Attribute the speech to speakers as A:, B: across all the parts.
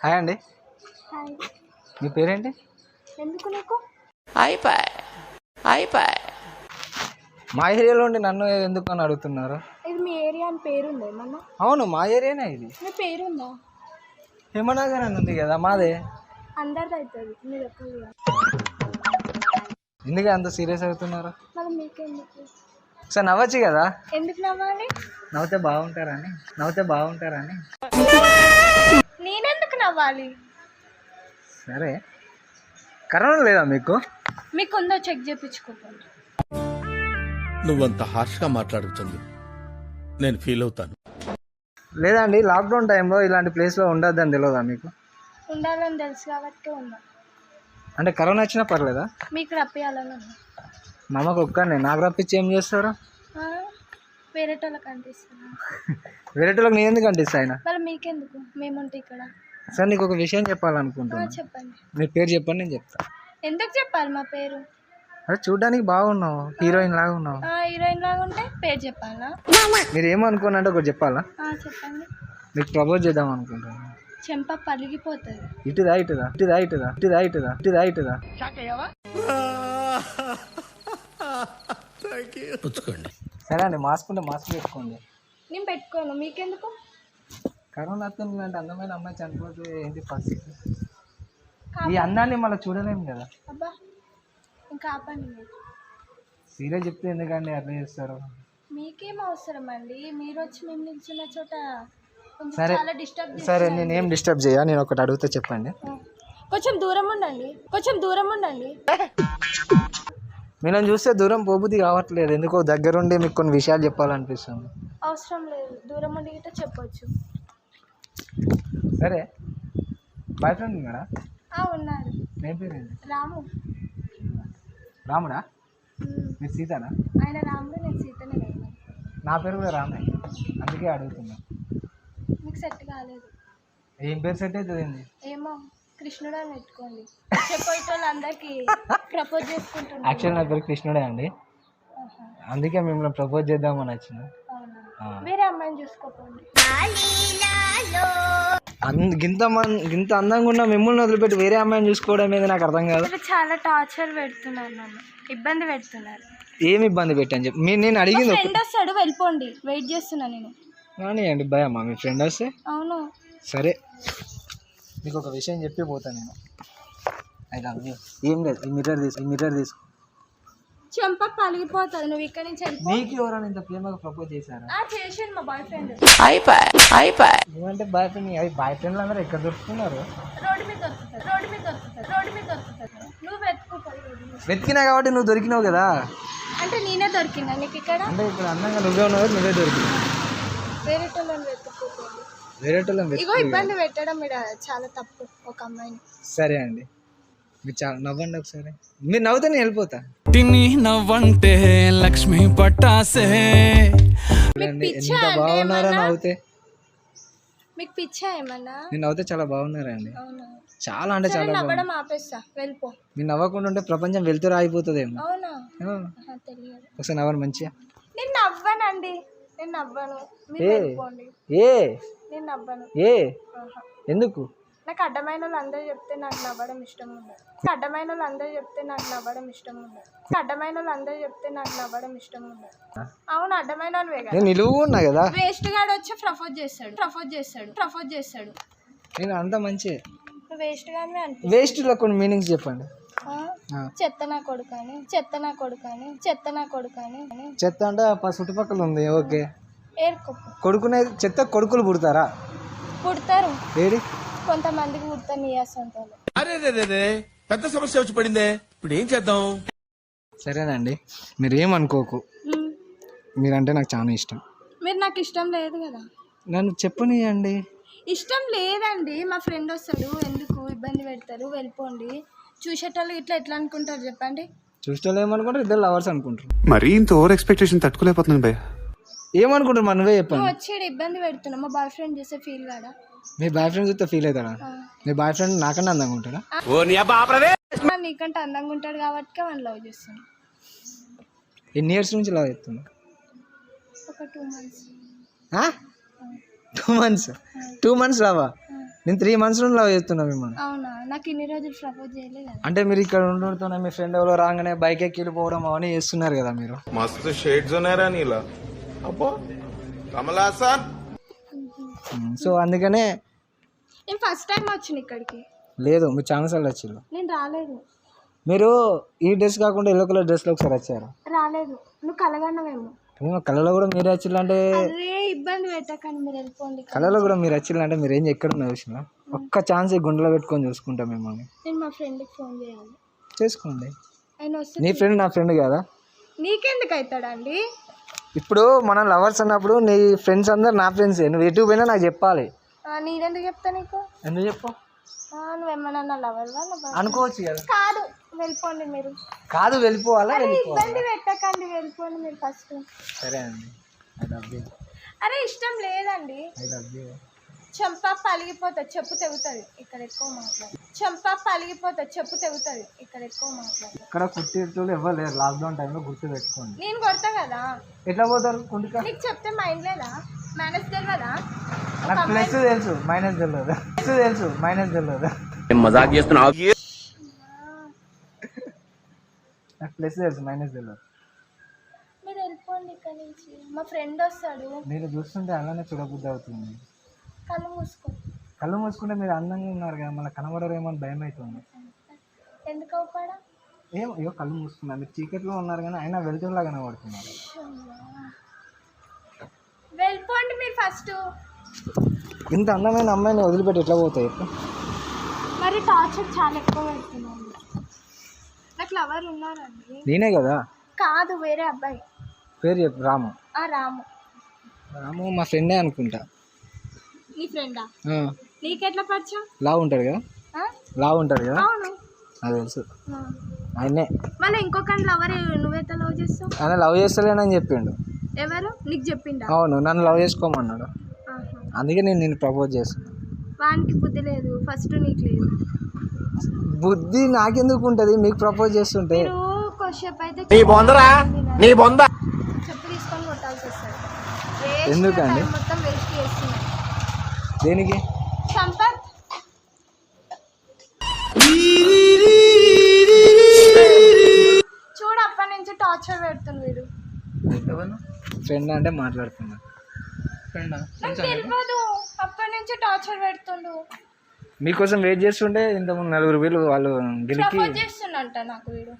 A: Hi అండి. మీ పేరేంటి?
B: ఎందుకు నీకు?
A: మా ఏరియాలో ఉండి నన్ను ఎందుకు అని అడుగుతున్నారు?
B: ఇది మీ ఏరియా అని పేరుందా ఏమన్నా?
A: అవును మా ఏరియానే ఇది.
B: మీ పేరుందా?
A: హిమనగర్ అని ఉంది కదా మాదే.
B: అందరిది అవుతుంది మీరు ఎక్కడ
A: ఎందుకు అంత సీరియస్ అవుతున్నారు?
B: మరి మీకెందుకు?
A: సార్ నవ్వచ్చు కదా?
B: ఎందుకు నవ్వాలి?
A: నవ్వుతే బాగుంటారని నవ్వుతే బాగుంటారని.
B: నేనెందుకు నవ్వాలి?
A: సరే. కరోనా లేదా మీకు?
B: మీకు ఉందో చెక్ చేయించుకోకండి
C: నువ్వంత హార్ష్గా మాట్లాడుతుంది నేను ఫీల్ అవుతాను.
A: లేదండి లాక్డౌన్ టైంలో ఇలాంటి ప్లేస్లో ఉండొద్దని తెలియదా మీకు?
B: ఉండాలని తెలుసు కాబట్టి ఉన్నా.
A: అంటే కరోనా వచ్చినా పర్లేదా?
B: మీకు రప్పియాలని ఉన్నా.
A: మా అమ్మకు ఒక్కనే నాకు రప్పించి ఏం చేస్తారు?
B: వేరే వాళ్ళకి అనిపిస్తున్నా
A: వేరే వాళ్ళకి నేను ఎందుకు అనిపిస్తా ఆయన?
B: మరి మీకెందుకు? మేముంటే ఇక్కడ.
A: సార్ నీకు ఒక విషయం
B: ఆ,
A: చెప్పాలనుకుంటున్నాను
B: చెప్పండి.
A: మీ పేరు చెప్పండి నేను చెప్తా.
B: ఎందుకు చెప్పాలి మా పేరు?
A: అరే చూడ్డానికి బాగున్నావు. హీరోయిన్ లాగా ఉన్నావు.
B: ఆ, హీరోయిన్ లాగా ఉంటే పేరు చెప్పాలా?
A: మీరు ఏమనుకున్నారంటే ఒకటి చెప్పాలా?
B: ఆ, చెప్పండి.
A: మీకు ప్రపోజ్ చేద్దాం అనుకుంటున్నాను
B: చెంప పలిగిపోతుంది.
A: ఇటుదా ఇటుదా ఇటుదా ఇటుదా ఇటుదా ఇటుదా ఇటుదా ఇటుదా
C: పుచ్చుకోండి.
A: సరే అండి మాస్క్ ఉంటే మాస్క్ పెట్టుకోండి.
B: నేను పెట్టుకోను మీకెందుకు?
A: కరోనా వస్తుంది ఇలాంటి అందమైన అమ్మాయి చనిపోతే ఏంటి పరిస్థితి? ఈ అందాన్ని మళ్ళీ చూడలేము కదా?
B: అబ్బా ఇంకా ఆపండి మీరు
A: సీరియస్ చెప్తే ఎందుకండి అట్లా చేస్తారు?
B: మీకేం అవసరం అండి మీరు వచ్చి మేము నిల్చున్న చోట కొంచెం
A: సరే.
B: చాలా డిస్టర్బ్
A: సరే నేను ఏం డిస్టర్బ్ చేయ? నేను ఒకటి అడిగితే చెప్పండి.
B: కొంచెం దూరం ఉండండి కొంచెం దూరం ఉండండి.
A: మీరు చూస్తే దూరం పోబుద్ది కావట్లేదు. ఎందుకో దగ్గరుండి మీకు కొన్ని విషయాలు చెప్పాలనిపిస్తుంది.
B: అవసరం లేదు. దూరం ఉండి గిట్ట చెప్పొచ్చు.
A: సరే. బాయ్ ఫ్రెండ్ ఉన్నాడా.
B: ఉన్నారు
A: నేను పేరు?
B: రాము.
A: రాముడా?
B: ఉమ్,
A: మీరు సీతానా?
B: ఆయన రాముడు నేను సీతనే
A: నా పేరు కూడా రామే. అందుకే అడుగుతున్నా.
B: మీకు సెట్ కాలేదు.
A: ఏం పేరు సెట్ అవుతుంది? ఏంది
B: ఏమో. కృష్ణుడు అని పెట్టుకోండి. చెప్పేటోళ్ళు అందరికి ప్రపోజ్ చేసుకుంటున్నారు
A: యాక్చువల్ నా పేరు కృష్ణుడే అండి. అందుకే మిమ్మల్ని ప్రపోజ్ చేద్దామని వచ్చిన.
B: వేరే అమ్మాయిని చూసుకోకండి.
A: గింత మన్ గింత అందంగా ఉన్న మిమ్మల్ని వదిలిపెట్టి వేరే అమ్మాయిని చూసుకోవడం మీద నాకు అర్థం కాదు.
B: మీరు చాలా టార్చర్ పెడుతున్నారు నన్ను. ఇబ్బంది పెడుతున్నారు.
A: ఏమి ఇబ్బంది పెట్టని చెప్పి. మీరు నేను అడిగింది ఒక-
B: ఫ్రెండ్ వస్తాడు వెళ్ళిపోండి. వెయిట్ చేస్తున్నా నేను.
A: కానీయండి భయమ్మా మీ ఫ్రెండ్ వస్తే?
B: అవును.
A: సరే. మీకు ఒక విషయం చెప్పి పోతా నేను. ఐ లవ్ యూ ఏం లేదు ఈ మిర్రర్ తీసు ఈ మిర్రర్ తీసుకో.
B: చెంప పలిగిపోతుంది నువ్వు ఇక్కడి నుంచి వెళ్ళిపో.
A: నీకు ఎవరైనా ఇంత ప్రేమగా ప్రపోజ్ చేశారా?
B: ఆ మా బాయ్ ఫ్రెండ్
A: నువ్వంటే బాయ్ ఫ్రెండ్ అవి బాయ్ ఫ్రెండ్లు అందరూ ఎక్కడ దొరుకుతున్నారు?
B: రోడ్డు మీద దొరుకుతుంది రోడ్డు మీద దొరుకుతుంది రోడ్డు మీద దొరుకుతుంది. నువ్వు వెతుకుపోయి రోడ్డు మీద.
A: వెతికినా కాబట్టి నువ్వు దొరికినావు కదా?
B: అంటే నేనే దొరికినా నీకు ఇక్కడ?
A: అంటే ఇక్కడ అందంగా నువ్వే ఉన్నావు నువ్వే దొరికినావు
B: వేరే వాళ్ళని ఇగో ఇబ్బంది పెట్టడం ఇక్కడ చాలా తప్పు ఒక అమ్మాయిని.
A: సరే అండి. మీరు చాలా నవ్వండి ఒకసారి. మీరు నవ్వుతే నేను వెళ్ళిపోతా.
D: తిని నవ్వంటే లక్ష్మి పట్టాసే.
A: చూడండి
B: పిచ్చా
A: ఎంత
B: అండి
A: బాగున్నారో
B: ఏమన్నా?
A: నవ్వుతే.
B: మీకు పిచ్చా ఏమన్నా?
A: నేను నవ్వుతే చాలా బాగున్నారండి
B: అవునా?
A: చాలా అంటే
B: సరే
A: చాలా బాగుంది.
B: నవ్వడం ఆపేస్తా. వెళ్ళిపో.
A: మీరు నవ్వకుండా ఉంటే ప్రపంచం వెళ్తూ రాయిపోతుందేమో.
B: అవునా?
A: ఆ,
B: ఆహా, తెలియదు.
A: ఒకసారి నవ్వండి మంచిగా.
B: నేను నవ్వనండి. నేను నవ్వను. మీరు
A: ఏ?
B: వెళ్ళిపోండి.
A: ఏ?
B: నేను నవ్వను
A: ఏ. ఎందుకు?
B: నాకు అడ్డమైన వాళ్ళు అందరూ చెప్తే నాకు నవ్వడం ఇష్టం ఉండదు. అడ్డమైన వాళ్ళు అందరూ చెప్తే నాకు నవ్వడం ఇష్టం ఉండదు. అడ్డమైన వాళ్ళు అందరూ చెప్తే నాకు నవ్వడం ఇష్టం ఉండదు. అవును అడ్డమైన వాళ్ళవే కదా
A: నేను నిలువు ఉన్నా కదా?
B: వేస్ట్ గాడు వచ్చి ప్రపోజ్ చేస్తాడు. ప్రపోజ్ చేస్తాడు. ప్రపోజ్ చేస్తాడు.
A: నేను అంత మంచి
B: వేస్ట్ గానే అనిపి
A: వేస్ట్లో కొన్ని మీనింగ్స్ చెప్పండి.
B: చెత్త నా కొడుకు అని చెత్త నా కొడుకు అని చెత్త నా కొడుకు అని.
A: చెత్త అంటే చుట్టుపక్కల ఉంది ఓకే. కొడుకునే చెత్త కొడుకులు పుడతారా?
B: పుడతారు.
A: ఏడి?
B: కొంతమందికి పుడతారు నీ
C: అరే పెద్ద సమస్య వచ్చి పడిందే. ఇప్పుడు ఏం చేద్దాం?
A: సరేనండి. మీరు ఏమనుకోకు మీరంటే నాకు చాలా ఇష్టం.
B: మీరు నాకు ఇష్టం లేదు కదా.
A: నన్ను చెప్పనియండి.
B: ఇష్టం లేదండి. మా ఫ్రెండ్ వస్తాడు. ఎందుకు? ఇబ్బంది పెడతారు. వెళ్ళిపోండి. చూసేటోళ్ళు ఇట్లా ఎట్లా అనుకుంటారు చెప్పండి.
A: చూస్తే ఏమనుకుంటారు? ఇద్దరు లవర్స్ అనుకుంటారు.
E: మరీ ఇంత ఓవర్ ఎక్స్పెక్టేషన్ తట్టుకోలేకపోతున్నాను భయ్య.
A: ఏమనుకుంటారు మనవే చెప్పండి.
B: వచ్చాడు ఇబ్బంది పెడుతున్నా మా బాయ్ ఫ్రెండ్ చూస్తే ఫీల్ కాడా
A: మీ బాయ్ ఫ్రెండ్ చూస్తే ఫీల్ అవుతాడా? మీ బాయ్ ఫ్రెండ్ నాకన్నా అందంగా ఉంటాడా?
B: మన నీకంటే అందంగా ఉంటాడు కాబట్టి వన్ లవ్ చేస్తాను.
A: ఎన్ని ఇయర్స్ నుంచి లవ్ చేస్తున్నా
B: ఒక two months
A: two months two months రావా నేను త్రీ మంత్స్ నుండి లవ్ చేస్తున్నా మిమ్మల్ని.
B: అవునా? నాకు ఇన్ని రోజులు ప్రపోజ్ చేయలేదు
A: అంటే మీరు ఇక్కడ ఉండడంతో మీ ఫ్రెండ్ ఎవరో రాగానే బైక్ ఎక్కి వెళ్ళిపోవడం అవన్నీ చేస్తున్నారు కదా మీరు.
C: మస్తు షేడ్స్ ఉన్నారా నీలా. అబ్బో కమలాసన్
A: సో అందుకనే
B: నేను ఫస్ట్ టైం వచ్చిన ఇక్కడికి.
A: లేదు మీరు చాలా సార్లు వచ్చారు
B: నేను రాలేదు.
A: మీరు ఈ డ్రెస్ కాకుండా ఎల్లో కలర్ డ్రెస్లో ఒకసారి వచ్చారు?
B: రాలేదు. నువ్వు కలగన్నవేమో.
A: ఏమో కళలో కూడా మీరు వచ్చిల్లంటే
B: ఇబ్బంది పెట్టకండి మీరు వెళ్ళిపోండి
A: కళలో కూడా మీరు వచ్చిల్లంటే మీరు ఏం ఎక్కడ ఉన్న విషయంలో ఒక్క ఛాన్స్ ఈ గుండెలో పెట్టుకొని చూసుకుంటాం మిమ్మల్ని.
B: నేను మా ఫ్రెండ్కి ఫోన్ చేయాలి.
A: చేసుకోండి.
B: ఆయన వస్తే
A: నీ ఫ్రెండ్ నా ఫ్రెండ్ కదా?
B: నీకెందుకు అవుతాడండి?
A: ఇప్పుడు మనం లవర్స్ అన్నప్పుడు నీ ఫ్రెండ్స్ అందరు నా ఫ్రెండ్సే. నువ్వు ఎటు పోయినా నాకు చెప్పాలి.
B: నేనెందుకు చెప్తా నీకు?
A: ఎందుకు చెప్పు?
B: ఆ, నువ్వేమన్నా లవర్
A: అనుకోవచ్చు కదా.
B: కాదు వెళ్ళిపోండి మీరు.
A: కాదు వెళ్ళిపోవాలా?
B: ఇబ్బంది పెట్టకండి వెళ్ళిపోండి మీరు ఫస్ట్
A: సరే అండి.
B: అరే ఇష్టం లేదండి.
A: I love you.
B: చెంప పలిగిపోతుంది చెప్పు తెగుతుంది. ఇక్కడ ఎక్కువ మాట్లాడు. చెంప పలిగిపోతుంది చెప్పు తెగుతుంది. ఇక్కడ ఎక్కువ మాట్లాడు.
A: ఇక్కడ కుట్టిర్తులు ఎవరు లేరు లాక్డౌన్ టైంలో గుర్తు పెట్టుకోండి
B: నేను కొడతా కదా?
A: ఎట్లా పోతారు కుంటిక
B: నీకు చెప్తే మైండ్ లేదా? మేనేజ్ తెలియదా
A: నాకు ప్లస్ తెలుసు మైనస్ తెలియదు ప్లస్ తెలుసు మైనస్ తెలియదు నాకు ప్లస్ తెలుసు మైనస్ తెలియదు
B: మీరు వెళ్ళిపోండి ఇక్కడ నుంచి. మా ఫ్రెండ్ వస్తాడు.
A: మీరు చూస్తుంటే అలానే చూడబుద్ధి అవుతుంది.
B: కళ్ళు మూసుకో.
A: కళ్ళు మూసుకుంటే మీరు అందంగా ఉన్నారు కదా మళ్ళీ కనబడరేమో అని భయం అవుతుంది.
B: ఎందుకు అవుపాడా
A: ఏం అయ్యో కళ్ళు మూసుకున్నారు మీరు చీకట్లో ఉన్నారు కానీ అయినా వెళ్తున్నా కనబడుతున్నారు.
B: వెళ్ళిపోండి మీరు ఫస్ట్.
A: ఇంత అందమైన అమ్మాయిని వదిలిపెట్టి ఎట్లా పోతాయి?
B: మరి టార్చర్ చాలా ఎక్కువ పెడుతున్నాను. నాకు లవర్ ఉన్నారండి.
A: నేనే కదా?
B: కాదు వేరే అబ్బాయి.
A: పేరు చెప్పు రాము.
B: ఆ రాము.
A: రాము మా ఫ్రెండే అనుకుంటా.
B: నీ ఫ్రెండా?
A: ఆ,
B: నీకెట్లా పరిచయం?
A: లావు ఉంటాడు కదా? లావు ఉంటాడు కదా?
B: అవును.
A: నాకు తెలుసు. ఆయనే
B: మళ్ళీ ఇంకొకరి లవర్ నువ్వైతే లవ్ చేస్తావు?
A: ఆయన లవ్ చేస్తలేనని చెప్పిండు.
B: ఎవరు? నీకు చెప్పిండా?
A: అవును నన్ను లవ్ చేసుకోమన్నాడు. అందుకే నేను నేను ప్రపోజ్ చేస్తాను
B: వానికి బుద్ధి లేదు ఫస్ట్ నీకు లేదు.
A: బుద్ధి నాకెందుకు ఉంటుంది? మీకు ప్రపోజ్ చేస్తుంటే.
B: నీ బొందరా? నీ బొంద చెప్పు తీసుకొని కొట్టాల్సి వస్తుంది.
A: ఎందుకండి?
B: time మొత్తం వేస్ట్ చేస్తున్నాయి
A: దేనికి?
B: సంపత్. చూడు అప్పటి నుంచి టార్చర్ పెడుతుంది వీడు.
A: ఫ్రెండ్ అంటే మాట్లాడుతున్నా.
B: నాకు తెలియదు అప్పటి నుంచి టార్చర్ పెడుతుండు.
A: మీకోసం వెయిట్ చేస్తుంటే ఇంతకుముందు నలుగురు వీళ్ళు వాళ్ళు
B: చేస్తుండంట నాకు వీడు.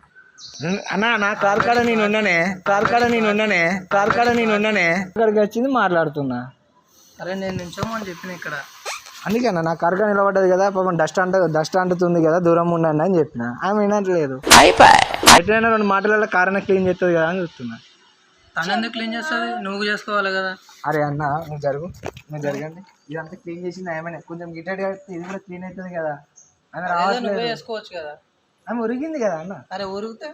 A: అన్నా నా కార్ కాడ నేను ఉన్నానే కార్ కాడ నేను ఉన్నానే కార్ కాడ నేను ఉన్నానే. ఇక్కడికి వచ్చింది మాట్లాడుతున్నా.
F: అరే నేను నించోమని చెప్పిన ఇక్కడ.
A: అందుకే అన్న నా కార్ కాడ నిలబడ్డది కదా పాపం డస్ట్ అంట డస్ట్ అంటుతుంది కదా దూరం ఉండండి అని చెప్పిన. ఆమె వినట్లేదు. ఎట్లయినా రెండు మాటలలో కారణం క్లీన్ చేస్తుంది కదా అని చూస్తున్నా.
F: తను ఎందుకు క్లీన్ చేస్తుంది? నువ్వు చేసుకోవాలి కదా.
A: అరే అన్న నువ్వు జరుగు నువ్వు జరగండి. ఇదంతా క్లీన్ చేసింది ఏమైనా కొంచెం గిట్టడి ఇది కూడా క్లీన్ అవుతుంది కదా. ఆమె
F: అదేదో
A: రావట్లేదు.
F: నువ్వే చేసుకోవచ్చు కదా.
A: ఆమె ఉరిగింది కదా అన్న.
F: అరే ఉరిగితే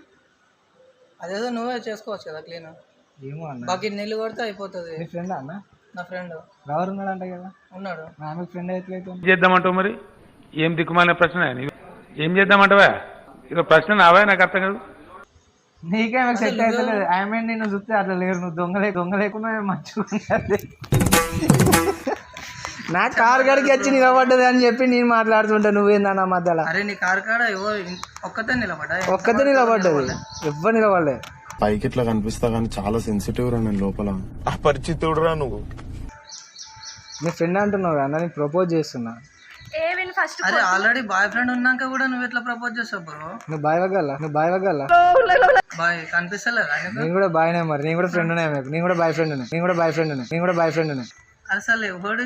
F: అదేదో నువ్వే చేసుకోవచ్చు కదా క్లీన్.
A: ఏమో అన్న.
F: బకెట్ నీళ్ళు కొడితే అయిపోతుంది.
A: మీ ఫ్రెండ్ అన్న?
F: నా ఫ్రెండ్.
A: ఎవరు ఉన్నాడంట కదా?
F: ఉన్నాడు.
A: ఆమె ఫ్రెండ్ అయితే
G: చేద్దామంటావు మరి? ఏం దిక్కుమాలిన ప్రశ్న? ఏం చేద్దామంటావా? ఇక ప్రశ్న నావా నాకు అర్థం కాదు.
A: నీకేమో సెట్ అవుతలేదు ఆమె నేను చూస్తే అట్లా లేరు. నువ్వు దొంగలే దొంగ లేకుండా మంచిగా ఉన్నది నా కారు గడికి వచ్చి నిలబడ్డది అని చెప్పి నేను మాట్లాడుతుంటా నువ్వేందన్న మధ్యలో?
F: అరే నీ కారు కాడ ఎవరు ఒక్కతే నిలబడ్డా?
A: ఒక్కతే నిలబడ్డది. ఎవ్వరు నిలబడలే.
H: పైకి ఇట్లా కనిపిస్తా కానీ చాలా సెన్సిటివ్ రా నేను లోపల.
C: అపరిచితుడురా నువ్వు.
A: మీ ఫ్రెండ్ అంటున్నావు కదా నేను ప్రపోజ్ చేస్తున్నా.
B: ఏ విని ఫస్ట్
F: అరే ఆల్రెడీ బాయ్ ఫ్రెండ్ ఉన్నాక కూడా నువ్వు ఎట్లా ప్రపోజ్ చేస్తావు బ్రో
A: నువ్వు బాయ్ వగ్గల నువ్వు బాయ్ వగ్గల
F: బాయ్ కనిపిస్తలేదా నీకు?
A: నేను కూడా బాయ్నే మరి నేను కూడా ఫ్రెండ్ నేను కూడా బాయ్ ఫ్రెండ్ నేను కూడా బాయ్ ఫ్రెండ్ నేను కూడా బాయ్ ఫ్రెండ్
F: అసలు ఎవడు?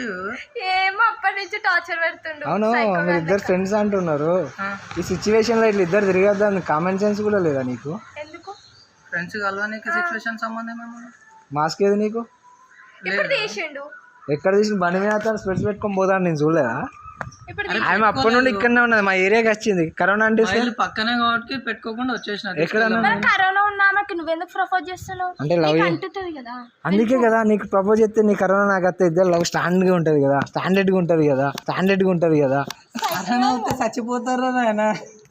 B: ఏమో అప్పటి నుంచి టార్చర్ పెడుతుండు.
A: అవును మీరు ఇద్దరు ఫ్రెండ్స్ అంటున్నారు.
F: ఆ.
A: ఈ సిచ్యువేషన్లో ఇట్లా ఇద్దరు తిరగద్దాం కామన్ సెన్స్ కూడా లేదా నీకు?
B: ఎందుకు?
F: ఫ్రెండ్స్ కలవానికి సిచ్యువేషన్ సంబంధం ఏమో
A: మాస్క్ ఏది నీకు?
B: ఇప్పుడు తీసిండు?
A: ఎక్కడ తీసిన బండి మీద అతను స్పెట్స్ పెట్టుకొని పోతాను నేను చూడలేదా? ఆమె అప్పటి నుండి ఇక్కడనే ఉన్నది మా ఏరియాకి వచ్చింది. కరోనా అంటే
F: పక్కనే కాబట్టి పెట్టుకోకుండా వచ్చేసిన
A: ఎక్కడ
B: మరి కరోనా ఉన్నామకి నువ్వెందుకు ప్రపోజ్ చేస్తున్నావు?
A: అంటే లవ్
B: నీకు అంటుతుంది కదా.
A: అందుకే కదా నీకు ప్రపోజ్ చేస్తే నీ కరోనా నాకు వస్తే ఇద్దరు లవ్ స్టాండ్గా ఉంటది కదా స్టాండర్డ్గా ఉంటది కదా స్టాండర్డ్గా ఉంటది కదా.
F: కరోనా వస్తే చచ్చిపోతారు నాయన?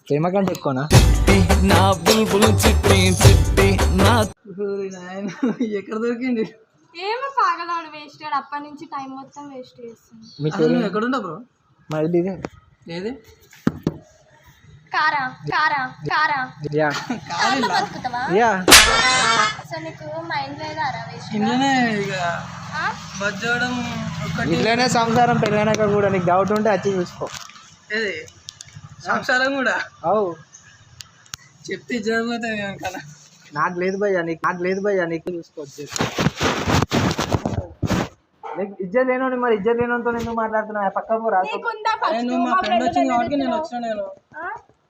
A: ప్రేమ కంటే ఎక్కువనా?
D: నా బుల్బుల్ చిట్టి చిట్టి నా
F: నాయన ఎక్కడ దొరికింది?
B: ఏమో పాగలాడు వేస్ట్ అప్పటి నుంచి టైం మొత్తం వేస్ట్ చేస్తుంది.
F: అసలు నువ్వు ఎక్కడుండవు బ్రో
A: మా ఇల్లు ఇదే.
F: ఏది?
B: కారా కారా కారా.
A: యా.
B: కార్లో బతుకుతావా?
A: యా.
B: అసలు నీకు మైండ్ వేస్ట్
F: ఇంట్లోనే ఇక
A: సంసారం పెళ్ళైనాక కూడా నీకు డౌట్ ఉంటే వచ్చి చూసుకో.
F: ఏది? సంసారం కూడా?
A: అవు.
F: చెప్తే జరుగుతుంది కదా
A: నాకు లేదు భయ్యా నీకు నాకు లేదు భయ్యా నీకు చూసుకోవచ్చు నీకు ఇజ్జత్ లేనోని మరి ఇజ్జత్ లేనోతో ఎందుకు మాట్లాడుతున్నా పక్క పోరా
B: నీకుందా
F: అరే
B: ఫస్ట్
F: నువ్వు మా ఫ్రెండ్ వచ్చింది కాబట్టి నేను వచ్చిన నేను. మా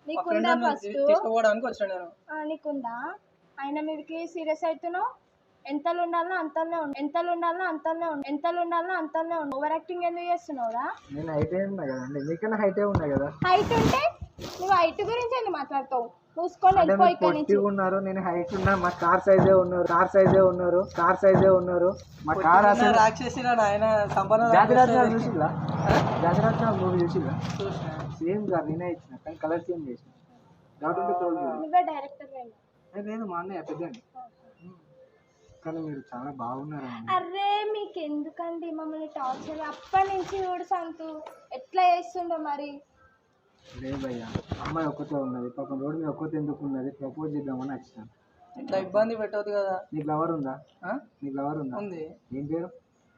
B: నీకుందా
F: ఫ్రెండ్
B: ఫస్ట్
F: తీసుకోవడానికి వచ్చిన నేను.
B: నీకుందా? ఆయన మీదకి సీరియస్ అవుతున్నావు? ఎంతలు ఉండాలో అంతలో ఉండు. ఎంతలు ఉండాలో అంతలో ఉండు. ఎంతలు ఉండాలో అంతలో ఉండు. ఓవర్ యాక్టింగ్ ఎందుకు చేస్తున్నావురా?
A: నేను హైటే ఉన్నా కదండి. నీకన్నా హైటే ఉన్నా కదా?
B: హైట్ ఉంటే నువ్వు హైట్ గురించి ఎందుకు మాట్లాడతావు? మూసుకొని వెళ్ళిపో ఇక్కడి నుంచి.
A: ఉన్నారు నేను హైట్ ఉన్నా మా కార్ సైజే ఉన్నారు కార్ సైజే ఉన్నారు కార్ సైజే ఉన్నారు. మా కార్ అసలు
F: రాక్షసి ఆయన సంపన్న
A: జాతిరత్నాలు చూసిల్లా? జాతిరత్నాలు మూవీ చూసిల్లా? సేమ్ కాదు నేనే ఇచ్చిన కానీ కలర్ చేంజ్ చేసిన. డౌట్ ఉంటే తోలు చూడు.
B: నువ్వే డైరెక్టర్
A: నేను మా అన్నయ్య పెద్దండి కానీ మీరు చాలా బాగున్నారండి
B: అరే మీకు ఎందుకండి మమ్మల్ని టార్చర్ అప్పటి నుంచి చూడు సంతు ఎట్లా చేస్తుండో మరి?
A: లేదు భయ్యా అమ్మాయి ఒక్కతే ఉన్నది. పాపం రోడ్డు మీద ఒక్కతే ఎందుకు ఉన్నది? ప్రపోజ్ చేద్దామని వచ్చిన
F: ఇట్లా ఇబ్బంది పెట్టవద్దు కదా.
A: నీకు లవర్ ఉందా?
F: ఆ?
A: నీకు లవర్ ఉందా?
F: ఉంది.
A: ఏం పేరు?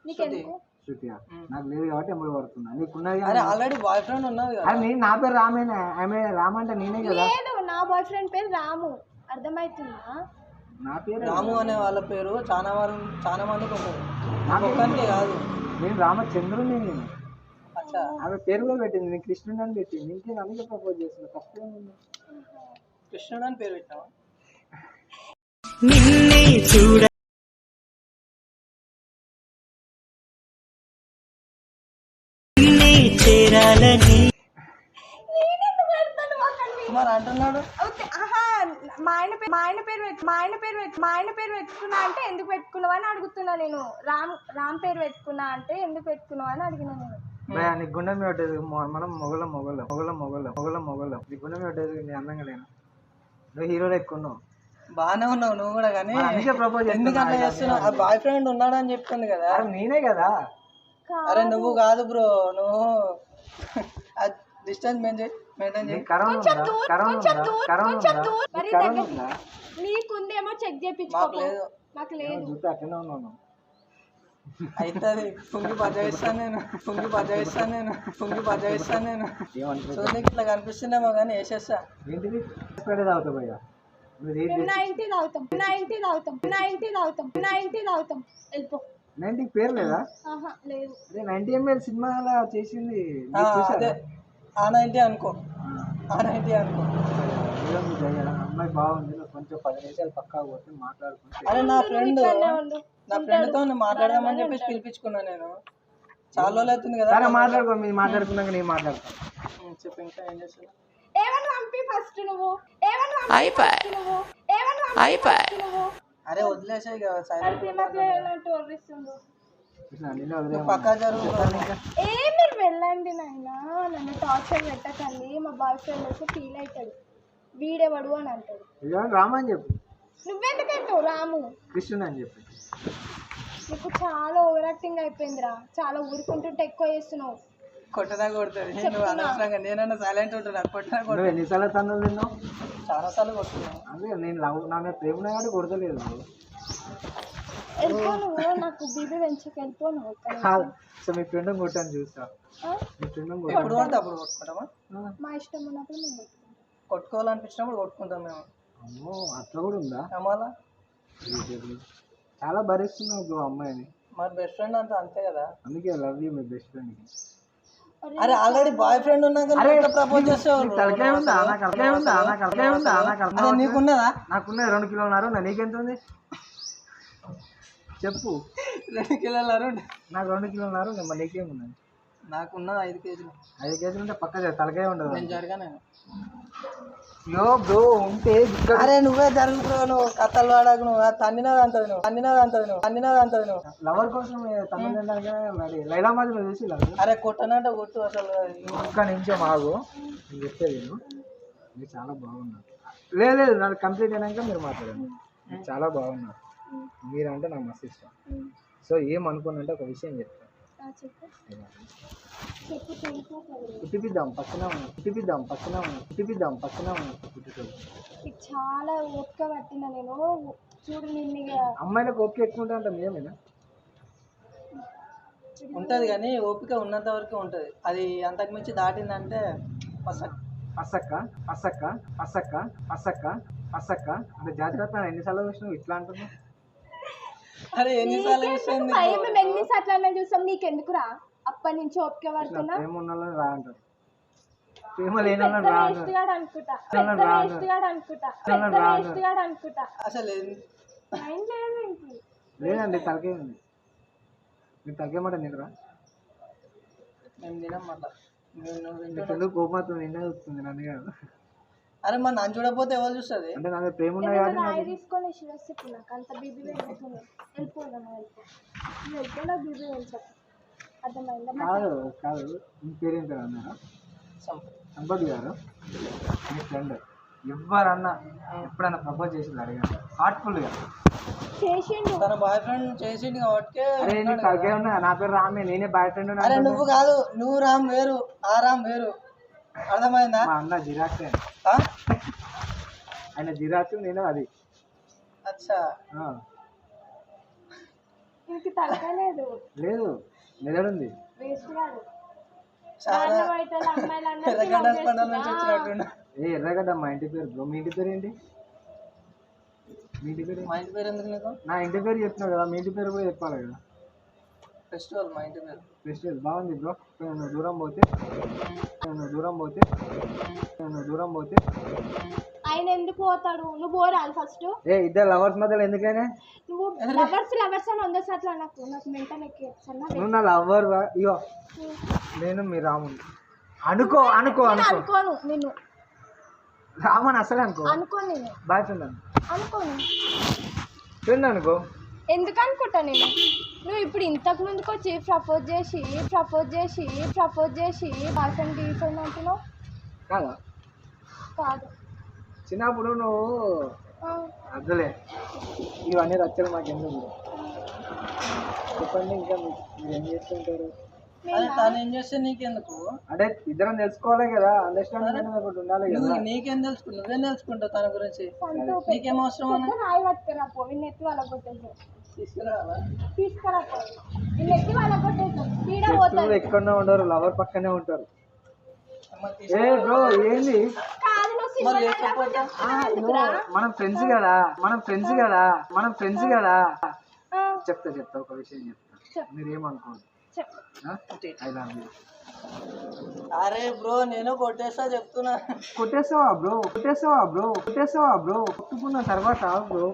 B: నీకెందుకు?
A: శృతియా. నాకు లేదు కాబట్టి అమ్మాయి పడుతున్నా. నీకున్నది
F: అరే ఆల్రెడీ బాయ్ ఫ్రెండ్ ఉన్నది కదా.
A: నేను నా పేరు రామేనా. ఆమె రామ అంటే నేనే కదా.
B: లేదు నా బాయ్ ఫ్రెండ్ పేరు రాము. అర్థమవుతుందా
A: నా పేరు
F: రాము అనే వాళ్ళ పేరు చాలా వారు చాలా మందికి ఉంటుంది. నాకు ఒక్కరికి కాదు.
A: నేను రామచంద్రుని. నేను ఆమె పేరు కూడా పెట్టింది. నేను కృష్ణుడు అని పెట్టింది. ఇంకే అందుకే ప్రపోజ్ తప్పే ఉంది.
F: కృష్ణుడు అని పేరు పెట్టావా? మరి అంటున్నాడు.
B: మా ఆయన పేరు మా ఆయన పేరు మా ఆయన పేరు మా ఆయన పేరు పెట్టుకున్నా అంటే ఎందుకు పెట్టుకున్నావు అని అడుగుతున్నా నేను. రామ్ రామ్ పేరు పెట్టుకున్నా అంటే ఎందుకు పెట్టుకున్నావు అని అడిగినా నేను.
A: భయ నీ గుండె మీద మనం మొగలం మొగలం మొగలం మొగలం మొగలం మొగలం. నీ గుండె మీద నీ అందంగా లేను? నువ్వు హీరోలు ఎక్కువ ఉన్నావు.
F: బాగానే ఉన్నావు నువ్వు కూడా కానీ
A: అందుకే ప్రపోజ్
F: ఎందుకు అట్లా చేస్తున్నావు? ఆ బాయ్ ఫ్రెండ్ ఉన్నాడని చెప్తుంది కదా.
A: నేనే కదా.
F: అరే నువ్వు కాదు బ్రో నువ్వు. డిస్టెన్స్ మెయింటైన్ మెయింటైన్ చేయి
A: కరోనా ఉందా? కరోనా ఉందా? కరోనా ఉందా?
B: మరి దగ్గర నీకుందేమో చెక్
F: మాకు
B: చేయించుకో
F: లేదు.
B: మాకు లేదు.
A: చూస్తే అట్లనే ఉన్నాను
F: అవుతుంది పొంగి బజాయిస్తాను నేను. పొంగి బజాయిస్తాను నేను. పొంగి బజాయిస్తాను నేను. సో నీకు ఇట్లా కనిపిస్తుందేమో కానీ వేసేస్తా.
A: ఏంటిది?
B: నైన్టీ తాగుతాం. నైన్టీ తాగుతాం. నైన్టీ తాగుతాం. నైన్టీ తాగుతాం. వెళ్ళిపో.
A: పేరు లేదా?
B: ఆహా లేదు.
A: అదే నైన్టీ ఎంఎల్ సినిమా అలా చేసింది?
F: అదే. ఆ అనుకో. ఆ. నైంటీ అనుకో.
A: అమ్మాయి బాగుంది నువ్వు కొంచెం పది నిమిషాలు పక్కా పోతే మాట్లాడుకుంటే
F: అరే నా ఫ్రెండ్ నా ఫ్రెండ్తో మాట్లాడదామని చెప్పేసి పిలిపించుకున్నా నేను. చాలా రోజులు అవుతుంది కదా.
A: సరే మాట్లాడుకో మీరు మాట్లాడుకున్నాక నేను మాట్లాడతాను
F: చెప్పు ఇంకా ఏం చేస్తావు
B: ఏమని పంపి ఫస్ట్ నువ్వు? ఏమని పంపి first నువ్వు? ఏమని పంపి first నువ్వు?
F: అరే వదిలేసాయి కదా సైలెంట్ పక్కా జరుగు.
B: ఏ మీరు వెళ్ళండి నాయన. నన్ను టార్చర్ పెట్టకండి. మా బాయ్ ఫ్రెండ్ వచ్చి ఫీల్ అవుతాడు. వీడెవడు అని అంటాడు.
A: రామ అని చెప్పు.
B: నువ్వెందుకంటావు రాము?
A: కృష్ణుడు అని చెప్పు.
B: నీకు చాలా ఓవర్ యాక్టింగ్ అయిపోయిందిరా. చాలా ఊరుకుంటుంటే ఎక్కువ చేస్తున్నావు.
F: కొట్టదా కొడుతుంది. నువ్వు అనవసరంగా నేనన్నా సైలెంట్ ఉంటున్నా. కొట్టదా కొడు
A: నువ్వు ఎన్నిసార్లు తన్నులు తిన్నావు
F: చాలా సార్లు కొడుతున్నావు
A: అదే నేను లవ్ నా మీద ప్రేమ కాబట్టి కొడతలేదు.
B: వెళ్ళిపో నువ్వు. నాకు బీబీ పెంచకు. వెళ్ళిపో నువ్వు.
A: సో మీ ఫ్రెండ్ కొట్టాను చూస్తా.
B: ఆ?
A: మీ ఫ్రెండ్
F: అప్పుడు కొట్టుకుంటామా
B: మా ఇష్టం ఉన్నప్పుడు పెట్టుకుంటాం.
F: కొట్టుకోవాలనిపించినప్పుడు కొట్టుకుంటాం మేము.
A: అమ్మో అట్లా కూడా ఉందా?
F: అమ్మాలా
A: చాలా భరిస్తున్నావు బ్రో అమ్మాయిని.
F: మరి బెస్ట్ ఫ్రెండ్ అంతా అంతే కదా.
A: అందుకే లవ్ యూ మీ బెస్ట్ ఫ్రెండ్కి
F: అరే ఆల్రెడీ బాయ్ ఫ్రెండ్ ఉన్నాక ప్రపోజ్ చేస్తావు
A: తలకాయ ఉందా? నాకు తలకాయ ఉందా? నాకు తలకాయ ఉందా? నాకు అర్థం
F: నీకున్నదా?
A: నాకున్న రెండు కిలోన్నర నా నీకెంత ఉంది? చెప్పు.
F: రెండు కిలోలు
A: నాకు రెండు కిలోన్నర మరి నీకేమున్నది
F: నాకున్న ఐదు కేజీలు.
A: ఐదు కేజీలు ఉంటే పక్క జర తలకాయ ఉండదు.
F: నేను జరగా నేను.
A: యో బ్రో ఉంటే
F: అరే నువ్వే జరుగు బ్రో నువ్వు కథలు వాడకు నువ్వు ఆ తన్నినది అంతది నువ్వు తన్నినది అంతది నువ్వు తన్నినది అంతది నువ్వు.
A: లవర్ కోసం తమిళనాడు మరి లైలా మాది చూసి
F: అరే కొట్టనంటే కొట్టు అసలు.
A: ఒక్క నిమిషం ఆగు. నేను చెప్పేది. మీరు చాలా బాగున్నారు. లేదు లేదు నాకు కంప్లీట్ అయినాక మీరు మాట్లాడండి. చాలా బాగున్నారు. మీరంటే నాకు మస్తు ఇష్టం. సో ఏమనుకోనంటే ఒక విషయం చెప్తాను కుట్టిపిద్దాం పక్కన కుట్టిపిద్దాం పక్కన కుట్టిపిద్దాం పక్కన
B: చాలా ఓపిక పట్టిన నేను. చూడు నిన్ను
A: అమ్మాయిలకు ఓపిక ఎక్కువ ఉంటుంది అంటే నిజమేనా?
F: ఉంటది కానీ ఓపిక ఉన్నంత వరకు ఉంటది. అది అంతకు మించి దాటిందంటే పసక్.
A: పసక్క పసక్క పసక్క పసక్క పసక్క. అంటే జాగ్రత్త ఎన్నిసార్లు చూసినావు? ఇట్లా అంటున్నావు?
F: అరే ఎన్నిసార్లు చూసింది
B: మేము ఎన్నిసార్లు అన్నా చూసాం నీకెందుకురా? అప్పటి నుంచి ఓపిక పడుతున్నా?
A: రా అంటారు రా లేదండి. తలకే ఉంది. మీరు తలకే మాట నిన్నరా
F: మేము తినం మళ్ళా. మేము నువ్వు తింటున్నావు.
A: మీకు ఎందుకు కోపం నిన్నే చూస్తుంది నన్ను కాదు.
F: అరే మరి నన్ను చూడకపోతే ఎవరు చూస్తుంది?
A: అంటే నా మీద ప్రేమ ఉన్నది కాబట్టి
B: రాయి తీసుకొని శిరస్సు నాకు. అంత బీబీ వెళ్ళిపోదాం వెళ్ళిపో నువ్వు వెళ్తే నాకు బీబీ అర్థమైందా?
A: కాదు కాదు. మీ పేరు ఏం పేరు అన్నారా సంపత్. గారు? మీ ఫ్రెండ్. ఎవరన్నా ఎప్పుడన్నా ప్రపోజ్ చేసింది అడగండి హార్ట్ఫుల్గా
B: చేసిండు.
F: తన బాయ్ ఫ్రెండ్ చేసిండు కాబట్టి
A: అరే నీకు ఉన్నా. నా పేరు రామే. నేనే బాయ్ ఫ్రెండ్
F: అరే నువ్వు కాదు. నువ్వు రామ్ వేరు. ఆ రామ్ వేరు. అర్థమైందా?
A: మా అన్న జిరాక్స్
F: ఆ?
A: ఆయన జిరాక్స్ నేను అది.
F: అచ్చా.
B: తగ్గలేదు.
A: లేదు మెదడుంది.
F: హాస్పిటల్ నుంచి
A: ఏ ఎర్రగడ్డ మా ఇంటి పేరు బ్రో మీ ఇంటి పేరు ఏంటి? మీ ఇంటి పేరు?
F: మా ఇంటి పేరు ఎందుకు నీకు?
A: నా ఇంటి పేరు చెప్తున్నావు కదా మీ ఇంటి పేరు కూడా చెప్పాలి కదా.
F: ఫెస్టివల్ మా ఇంటి పేరు
A: ఫెస్టివల్ బాగుంది బ్రో. నువ్వు దూరం పోతే నువ్వు దూరం పోతే నువ్వు దూరం పోతే.
B: ఆయన ఎందుకు పోతాడు? నువ్వు పోరాలి ఫస్ట్
A: ఏ ఇద్దరు లవర్స్ మధ్యలో ఎందుకైనా?
B: నువ్వు లవర్స్ లవర్స్ అని వంద సార్లు నాకు. నాకు మెంటల్
A: నువ్వు నా లవర్ ఇగో నేను మీ రాముడు అనుకో అనుకో అనుకో.
B: అనుకోను నిన్ను.
A: రామని అసలే అనుకో.
B: అనుకో నేను.
A: బాయ్ ఫ్రెండ్ అను
B: అనుకోను
A: ఫ్రెండ్ అనుకో.
B: ఎందుకు అనుకుంటా నేను? నువ్వు ఇప్పుడు ఇంతకు ముందుకు వచ్చి ప్రపోజ్ చేసి ప్రపోజ్ చేసి ప్రపోజ్ చేసి బాయ్ ఫ్రెండ్ గీ ఫ్రెండ్ అంటున్నావు?
A: కాదా?
B: కాదు.
A: చిన్నప్పుడు నువ్వు అద్దలే ఇవన్నీ రచ్చలు మాకు ఎందుకు చెప్పండి ఇంకా మీరు ఏం చేస్తుంటారు
F: తను ఏం చేస్తే నీకెందుకు?
A: అంటే ఇద్దరం తెలుసుకోవాలి కదా అండర్స్టాండింగ్ ఒకటి ఉండాలి కదా.
F: నువ్వు నీకేం తెలుసుకుంటావు? నువ్వేం తెలుసుకుంటావు తన గురించి? నీకేం అవసరం అని తీసుకురావాలా?
A: ఎక్కడనే ఉండరు లవర్ పక్కనే ఉంటారు. ఏ బ్రో ఏంది? మనం ఫ్రెండ్స్ కదా మనం ఫ్రెండ్స్ కదా మనం ఫ్రెండ్స్ కదా. చెప్తా చెప్తా ఒక విషయం చెప్తా.
B: చెప్పు.
A: మీరు ఏమనుకోండి
B: చెప్పు
A: ఐ లవ్ యూ
F: అరే బ్రో నేను కొట్టేస్తా చెప్తున్నా.
A: కొట్టేసావా బ్రో? కొట్టేసావా బ్రో? కొట్టేసావా బ్రో? కొట్టుకున్న తర్వాత బ్రో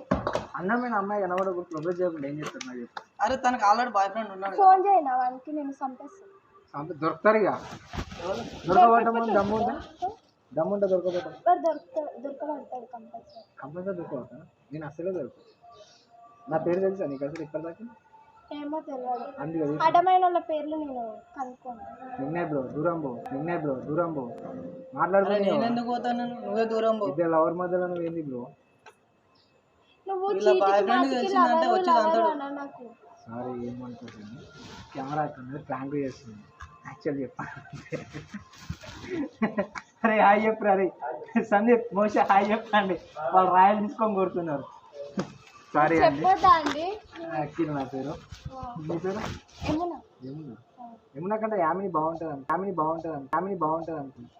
A: అందమైన అమ్మాయి కనబడకుండా ప్రపోజ్ చేయకుండా ఏం చేస్తారు? నాకు చెప్పు
F: అరే తనకు ఆల్రెడీ బాయ్ ఫ్రెండ్ ఉన్నాడు
B: ఫోన్ చేయనా వానికి నేను చంపేస్తాను
A: అంత దొరుకుతారు ఇక. దొరకబట్టం దమ్ము ఉందా దమ్ము ఉంటే దొరకబట్టం?
B: వాడు దొరుకుతా దొరకబడతాడు కంపల్సరీ.
A: కంపల్సరీ దొరకబడతా? నేను అసలే దొరుకు నా పేరు తెలుసా? నీకు అసలు ఇప్పటిదాకా?
B: ఏమో తెలియదు.
A: అందుకే
B: అడ్డమైన వాళ్ళ పేర్లు నేను కనుక్కోను.
A: నిన్నే బ్రో దూరం పో. నిన్నే బ్రో దూరం పో. మాట్లాడుకుని
F: నేను ఎందుకు పోతాను? నువ్వే దూరం పో.
A: ఇద్దరు లవర్ మధ్యలో నువ్వు ఏంది బ్రో.
B: నువ్వు. నాకు.
A: సారీ ఏమనుకోకండి కెమెరా అక్కడ ప్రాంక్ చేస్తుంది. యాక్చువల్ చెప్పాలంటే అరే హాయ్ చెప్పు అరే. సందీప్ మోసే హాయ్ చెప్పండి. వాళ్ళు రాయలు తీసుకొని కొడుతున్నారు. సారీ అండి.
B: అండి?
A: యాక్చువల్ నా పేరు. మీ పేరు? యమున. యమున. కంటే యామిని బాగుంటుంది అంట యామిని బాగుంటుంది అంట యామిని బాగుంటుంది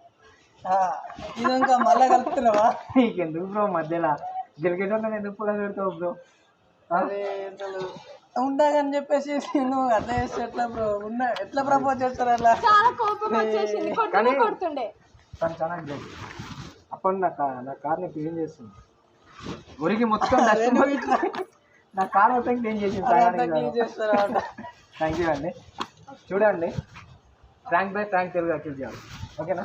F: ఆ, ఇది ఇంకా మళ్ళా కలుపుతున్నావా?
A: నీకెందుకు బ్రో మధ్యలో? గెలికేటోళ్ళని ఎందుకు పొలం పెడతావు బ్రో
F: అసలు ఉండదని చెప్పేసి నువ్వు అట్లా చేస్తే ఎట్లా బ్రో ఉన్న ఎట్లా ప్రపోజ్ చేస్తారు అట్లా?
B: చాలా కోపం వచ్చేసింది కొట్టునే కొడుతుండే
A: తను చాలా గ్రేట్ అప్పుడు నా కా నా కార్ని క్లీన్ చేస్తుంది ఉరికి మొత్తం dust నా కార్ మొత్తం క్లీన్ చేసింది
F: క్లీన్ చేస్తారా.
A: థ్యాంక్ యూ అండి. చూడండి. Prank by prank Telugu accuse చేయాలి. ఓకేనా?